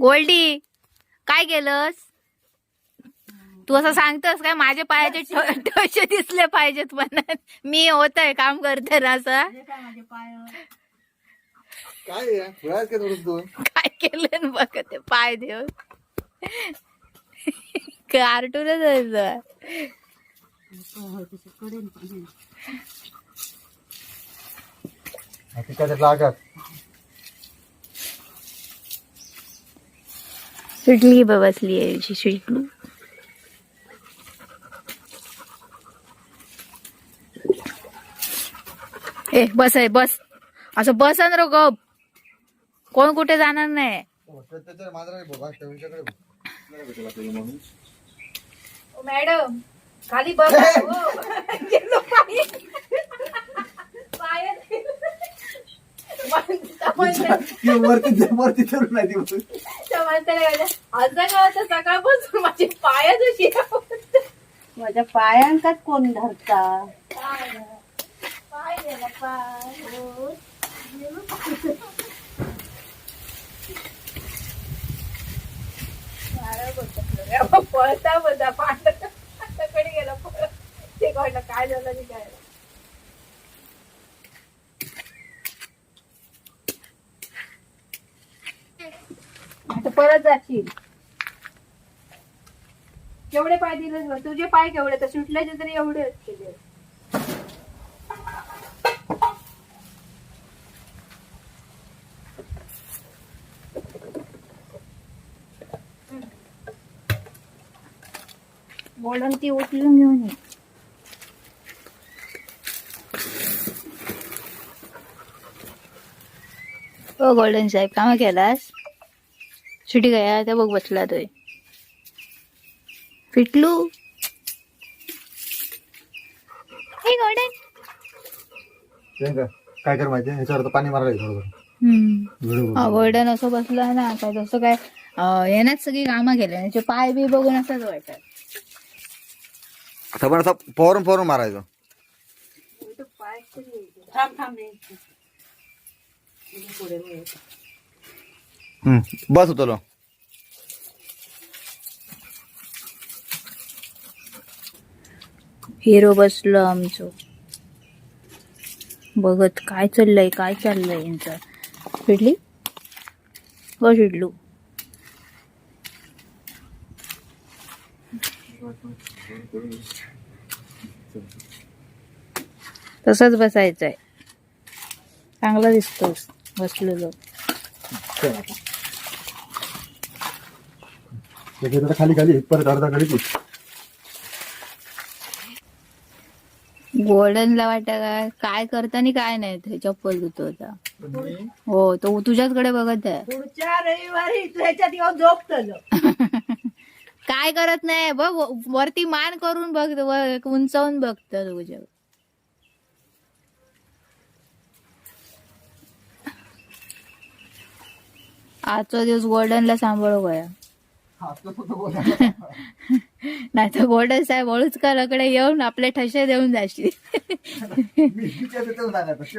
गोल्डी काय केलंस? तू असं सांगतोस काय? माझ्या पायाचे ठसे दिसले पाहिजेत म्हणत. मी होत आहे? काम करते ना असं काय केलं बघ ते पाय देऊन. कार्टूनच आहे लागत. सुटली बा बसली आहे सुटली ए बस आहे बस. असं बस ना गप. कोण कुठे जाणार नाही. मॅडम खाली बघा ती वरती वरती चढून नाही ती म्हणून. सकाळपासून माझी पाय जशी माझ्या पायांकात कोण धरता? पाय गेला पाय पळता बघा पांढरकडे गेला पळत. ते कळलं काय झालं नाही काय आता परत जाशील. केवढे पाय दिलेस तुझे पाय केवढे? तर सुटल्याचे तरी एवढे असतील. बोलून ती उचलून घेऊन ये. हो गोल्डन साहेब कामा केलास? सुटी गया त्या बघ बसला तोय फिटलू हे गोल्डन ते का? काय कर माहिती ह्याच्यावर पाणी मारायला थोडं हा, गोल्डन असं बसला ना काय तसं काय यानेच सगळी कामं केली त्याचे पाय बी बघून असंच वाटत. आता पण आता पोरून पोरून मारायचं. थांब थांब बस होतो हिरो बसलो आमचं. बघत काय चाललंय काय चाललंय यांचं. फिटली हो शिडलू तसंच बसायचंय. चांगला दिसतोस बसलेलो. त्याच्याखाली खाली परत अर्धा खाली गोल्डनला वाटत काय काय करताना काय नाही ते चप्पल धुतो होता हो तो तुझ्याचकडे बघत आहे. पुढच्या रविवारी तू ह्याच्यात येऊन झोपतलो काय करत नाही बघ वरती मान करून बघ उंचावून बघत तुझ्या आजचा दिवस गोल्डनला सांभाळू गया नाही तर गोल्डन साहेब वळूचकराकडे येऊन आपले ठसे देऊन जाशील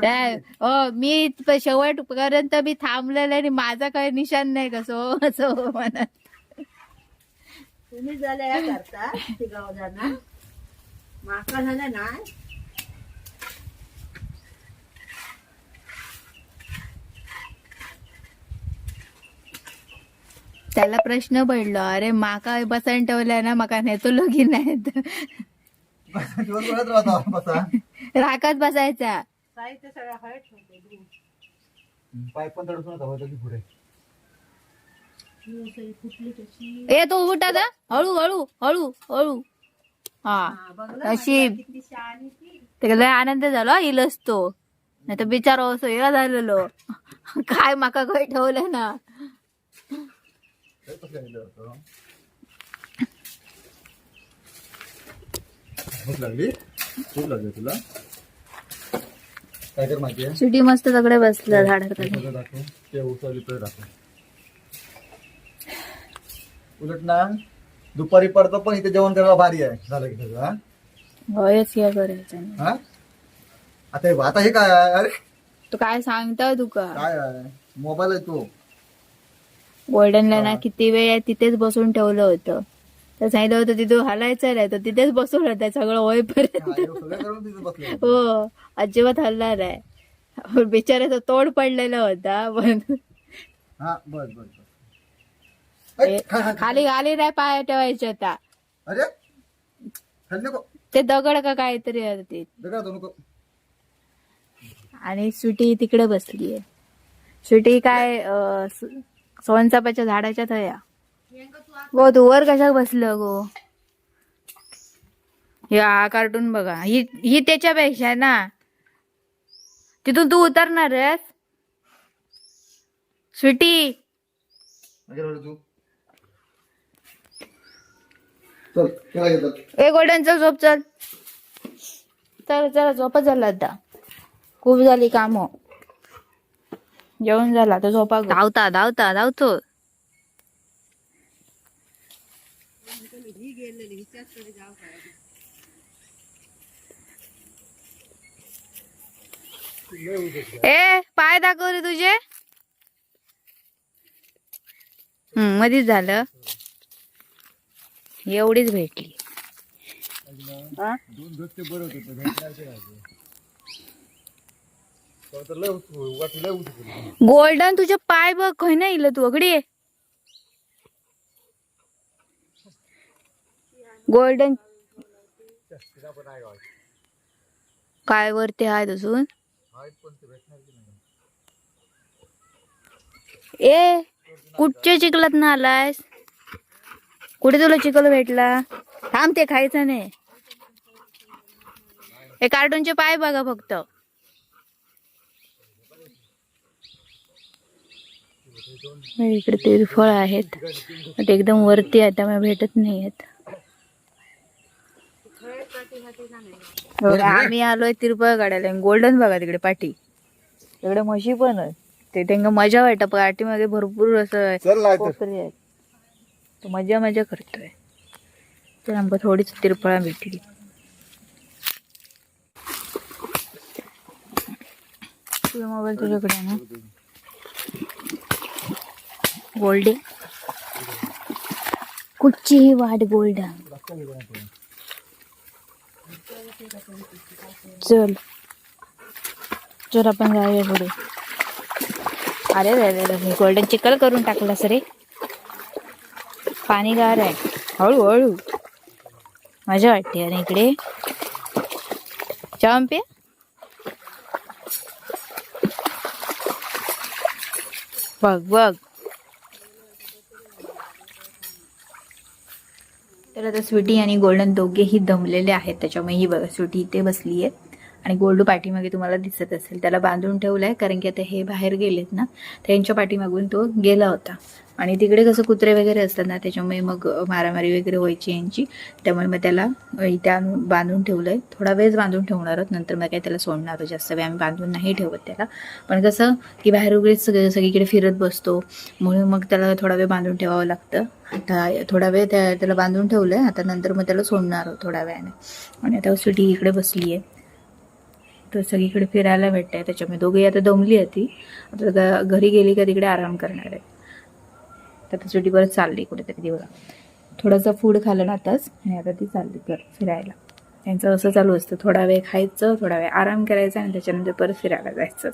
काय हो मी प- शेवटपर्यंत मी थांबलेले आणि माझा काही निशाण नाही कसं असं म्हणत. तुम्ही झाल्या या करता माका झालं नाही त्याला प्रश्न पडलो अरे माका बसायला ठेवलाय ना माका नेतो लगीन नाही राखात बसायचा. की ए तो उठ हळू हळू हळू हळू. हा ती. त्याला आनंद झाला इलच तो. नाही तर बिचारो असो हे झालेलो. काय माका काही ठेवलं ना. लागली? भूक लागली तुला? काय कर माहिती आहे सुटी मस्त सगळे बसलं झाडाखाली सगळं दाखव. ते उचलली तर दाखव. उलट ना दुपारी पडतो पण इथे जेवण करायला भारी आहे. झालं की सगळं हा? होयच करायचं आता हे आता हे काय आहे? अरे! तू काय सांगता तुका काय आहे? मोबाईल आहे तो. गोल्डनला ना किती वेळ तिथेच बसून ठेवलं होतं. तर सांगितलं होतं तिथं हलायचं नाही तर तिथेच बसून होता सगळं होईपर्यंत हा, अजिबात हलला नाही. बिचाऱ्याचा तोड पडलेला होता पण हा. खाली खाली नाही पाय ठेवायचे नको. ते दगड का काहीतरी होते. आणि स्वीटी तिकडे बसली आहे स्वीटी काय सोनचापाच्या झाडाच्या थया. गो तू वर कशा बसलं गो? या कार्टून बघा. ही ही त्याच्यापेक्षा आहे ना. तिथून तू उतरणारच स्वीटी. ए गोल्डन चल झोप चल. चल चला झोपा झाला आता. खूप झाली काम. जेवण झाला तर झोपा. धावता धावता धावतो. ए पाय दाखव रे तुझे. हम्म मधीच झालं. एवढीच भेटली हा? दोन धोते बरं होते पण भेटण्याचे राहते. तेव्हा तर लय उच- वाटी लय उंच केली. गोल्डन तुझे पाय बघ खय नाही इलं तू अगडी. गोल्डन. काय वरती आहे अजून? आहेत नाही. ए कुठच्या चिखलात ना आलायस कुठे तुला चिखल भेटला? थांब ते खायचं नाही. हे कार्टूनचे पाय बघा फक्त. इकडे तिरफळ आहेत. ते एकदम वरती आहे त्यामुळे भेटत नाही आहेत आम्ही आलोय तिरफळ काढायला गोल्डन बघा तिकडे पाठी तिकडे म्हशी पण आहे ते त्यांना मजा वाटत. पाठीमागे भरपूर असं आहेत. तो मजा मजा करतोय. तर आमका थोडीच तिरफळा भेटली. मोबाईल तुझ्याकडे ना? गोल्डे. कुठचीही वाट गोल्ड चल. चल आपण जाऊया पुढे. अरे रे गोल्डन चिकल करून टाकलास रे. पाणी गार आहे. हळूहळू. मजा वाटते आणि इकडे. चहा पे बघ बघ. तर आता स्वीटी आणि गोल्डन दोघेही दमलेले आहेत त्याच्यामुळे ही बघा स्वीटी इथे बसली आहे आणि गोल्डू पाठीमागे तुम्हाला दिसत असेल. त्याला बांधून ठेवलंय कारण की आता हे बाहेर गेलेत ना त्यांच्या पाठीमागून तो गेला होता. आणि तिकडे कसं कुत्रे वगैरे असतात ना त्याच्यामुळे मग मारामारी वगैरे व्हायची यांची. त्यामुळे मग त्याला त्या बांधून बांधून ठेवलंय. थोडा वेळच बांधून ठेवणार आहोत नंतर मग काय त्याला सोडणार आहोत. जास्त वेळ. आम्ही बांधून नाही ठेवत त्याला. पण कसं की बाहेर वगैरे सगळं सगळीकडे फिरत बसतो. म्हणून मग त्याला थोडा वेळ बांधून ठेवावं लागतं. आता थोडा वेळ त्या त्याला बांधून ठेवलंय. आता नंतर मग त्याला सोडणार आहोत थोड्या वेळाने. आणि आता सुटी इकडे बसली आहे तर सगळीकडे फिरायला भेटतंय त्याच्यामुळे दोघंही आता दमली आहे ती. आता घरी गेली का तिकडे आराम करणार आहे. तर आता सुटी परत चालली कुठेतरी दिवला. थोडंसं फूड खाल्लं ना आताच आणि आता ती चालली कर फिरायला. त्यांचं असं चालू असतं थोडा वेळ खायचं थोडा वेळ आराम करायचा आणि त्याच्यानंतर परत फिरायला जायचं.